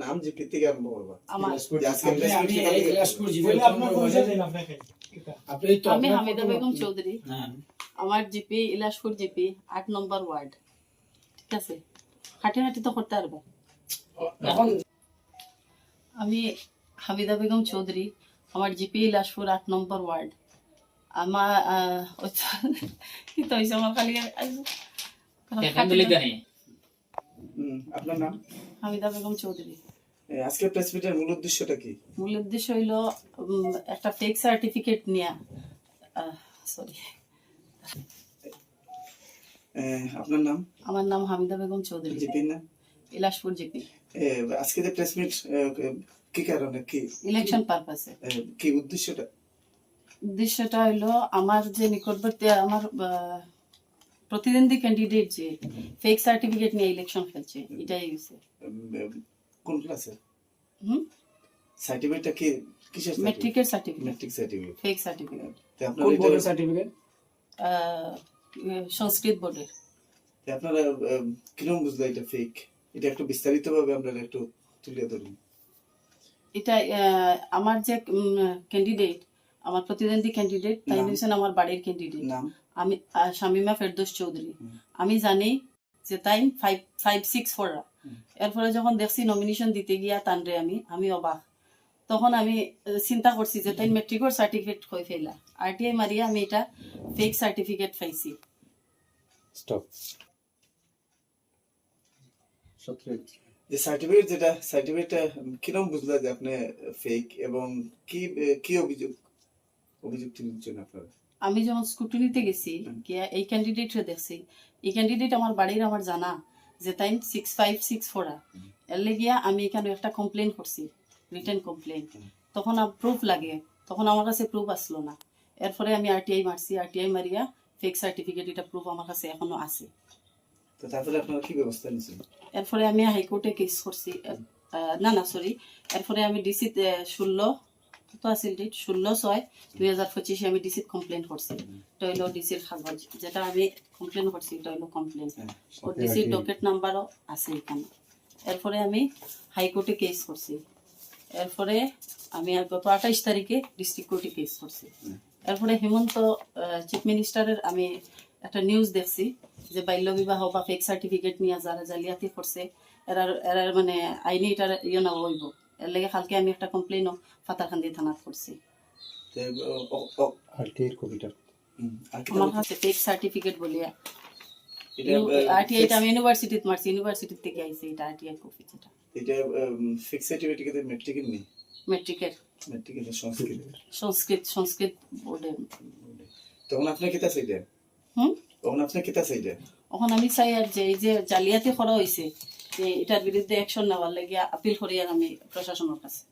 নাম জিপি থেকে আরম্ভ করবা। আমি হামিদা বেগম চৌধুরী। হ্যাঁ। আমার জিপি ইলাসপুর জিপি আট নম্বর ওয়ার্ড। ঠিক আছে? হাঁটি হাঁটি তো করতে পারবে। এখন আমি হামিদা বেগম চৌধুরী। আমার জিপি ইলাসপুর আট নম্বর ওয়ার্ড। আমার কি তো আমার খালি এখান দিলে জানি হুম, আপনার নাম? হামিদা বেগম চৌধুরী। আজকে প্রেস মিটের মূল উদ্দেশ্যটা কি? মূল উদ্দেশ্য হইল একটা ফেক সার্টিফিকেট নেওয়া সরি আপনার নাম? আমার নাম হামিদা বেগম চৌধুরী। জিপি না? ইলাসপুর জিপি। আজকে যে প্রেস মিট কি কারণে কি? ইলেকশন পারপাসে কি উদ্দেশ্যটা? উদ্দেশ্যটা হইল আমার যে নিকটবর্তী আমার প্রতিদ্বন্দ্বী ক্যান্ডিডেট যে ফেক সার্টিফিকেট নিয়ে ইলেকশন খেলছে এটাই হয়েছে। কোন ক্লাসে হুম? সার্টিফিকেটটা কি কিসের মেট্রিকের certificate matric certificate fake certificate আপনার কোন বোর্ডের সার্টিফিকেট সংস্কৃত বোর্ডের তে আপনারা কীরকম বুঝলো এটা ফেক এটা একটু বিস্তারিত ভাবে আপনারা একটু তুলে ধরুন। এটা আহ, আমার যে ক্যান্ডিডেট আমার প্রতিদ্বন্দ্বী ক্যান্ডিডেট তাই? হচ্ছেন আমার বাড়ির ক্যান্ডিডেট আমি শামিমা ফেরদৌস চৌধুরী। আমি জানি যে তাই ফাইভ ফাইভ সিক্স ফোররা। এরপরে যখন দেখছি নমিনেশন দিতে গিয়া তানরে আমি আমি অবাক। তখন আমি চিন্তা করছি যে তাই মেট্রিকর সার্টিফিকেট হয়ে ফেলা? আরটিআই মারিয়া আমি এটা ফেক সার্টিফিকেট পাইছি। স্টপ যে সার্টিফিকেট যেটা সার্টিফিকেটটা কীরকম বুঝলা যে আপনি ফেক এবং কি কি অভিযোগ? অভিযোগ তুলির জন্য আপনারা? আমি যখন স্কুটনিতে গেছি হুম। গিয়া এই ক্যান্ডিডেটরে দেখছি। এই ক্যান্ডিডেট আমার বাড়ির আমার জানা যে তাই সিক্স ফাইভ সিক্স ফোরা। এর গিয়া আমি এখানে একটা কমপ্লেন করছি রিটার্ন কমপ্লেন। তখন প্রুফ লাগে তখন আমার কাছে প্রুফ আসলো না। এরপরে আমি আরটিআই মারছি আরটিআই মারিয়া ফেক সার্টিফিকেট এটা প্রুফ আমার কাছে এখনও আছে। তো তারপরে আপনারা কি ব্যবস্থা নিয়েছেন? এরপরে আমি হাইকোর্টে কেস করছি না না সরি এরপরে আমি ডিসি ষোলো ডেট ষোলো ছয় দুই হাজার পঁচিশে আমি ডিসিত কমপ্লেন করছি। এটা হইল ডিসির যেটা আমি কমপ্লেন করছি এটা হইল কমপ্লেন হ্যাঁ। ও ডিসির ডকেট নাম্বারও আছে এখানে। এরপরে আমি হাইকোর্টে কেস করছি। এরপরে আমি গত আঠাইশ তারিখে ডিস্ট্রিক্ট কোর্টে কেস করছি। এরপরে হেমন্ত চিফ মিনিস্টারের আমি একটা নিউজ দেখছি যে বাল্য বিবাহ বা ফেক সার্টিফিকেট নিয়ে যারা জালিয়াতি করছে এরার এরার মানে আইনি এটার ইয়ে না হইব। এর লাগে কালকে আমি একটা কমপ্লেনও ফাতারখান্দি থানাত করছি। কপিটা আমার কাছে ফেক সার্টিফিকেট বলিয়া আমি ইউনিভার্সিটিত মারছি ইউনিভার্সিটি থেকে আইছে এটা আরটিআই কপি যেটা। এটা ফিক্স সার্টিফিকেট মেট্রিকের নেই মেট্রিকের মেট্রিকের সংস্কৃত? সংস্কৃত সংস্কৃত বোর্ডে তখন আপনি কিতা চাইলেন হুম? তখন আপনি কিতা চাইলেন এখন আমি চাই আর যে এই যে জালিয়াতি করা হয়েছে যে এটার বিরুদ্ধে অ্যাকশন নেওয়ার লাগে আপিল করি আর আমি প্রশাসনের কাছে।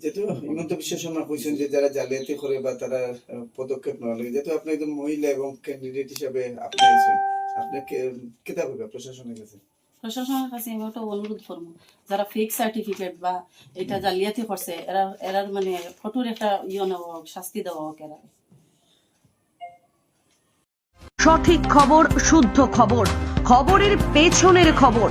যেহেতু হিমন্ত বিশ্ব শর্মা কইছেন যে যারা জালিয়াতি করে বা তারা পদক্ষেপ নেওয়া লাগে যেহেতু আপনি একজন মহিলা এবং ক্যান্ডিডেট হিসাবে আপনি আছেন আপনি কিতা করবে প্রশাসনের কাছে? প্রশাসনের কাছে আমি ওটা অনুরোধ করব। যারা ফেক সার্টিফিকেট বা এটা জালিয়াতি করছে এরা এরার মানে ফটোর একটা ইয়ে নেওয়া হোক শাস্তি দেওয়া হোক এরা। সঠিক খবর শুদ্ধ খবর খবরের পেছনের খবর।